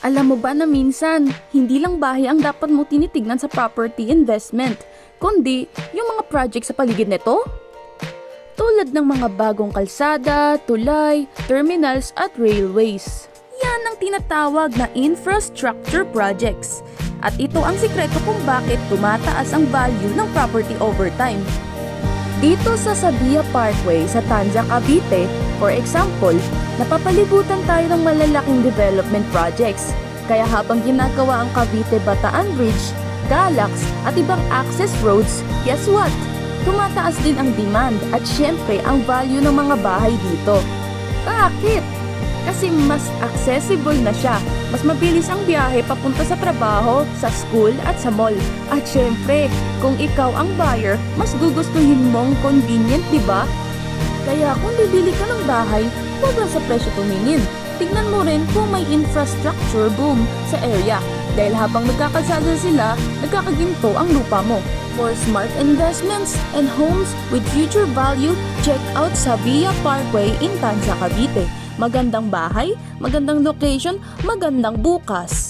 Alam mo ba na minsan, hindi lang bahay ang dapat mo tinitignan sa property investment, kundi yung mga project sa paligid nito? Tulad ng mga bagong kalsada, tulay, terminals at railways. Yan ang tinatawag na infrastructure projects. At ito ang sikreto kung bakit tumataas ang value ng property over time. Dito sa Sabia Parkway sa Tanza, Cavite, for example, napapalibutan tayo ng malalaking development projects. Kaya habang ginagawa ang Cavite Bataan Bridge, Galax at ibang access roads, guess what? Tumataas din ang demand at syempre ang value ng mga bahay dito. Bakit? Kasi mas accessible na siya. Mas mabilis ang biyahe papunta sa trabaho, sa school at sa mall. At syempre, kung ikaw ang buyer, mas gugustuhin mong convenient, di ba? Kaya kung bibili ka ng bahay, huwag lang sa presyo tumingin. Tignan mo rin kung may infrastructure boom sa area. Dahil habang nagkakasada sila, nagkakaginto ang lupa mo. For smart investments and homes with future value, check out Savia Parkway in Tanza, Cavite. Magandang bahay, magandang location, magandang bukas.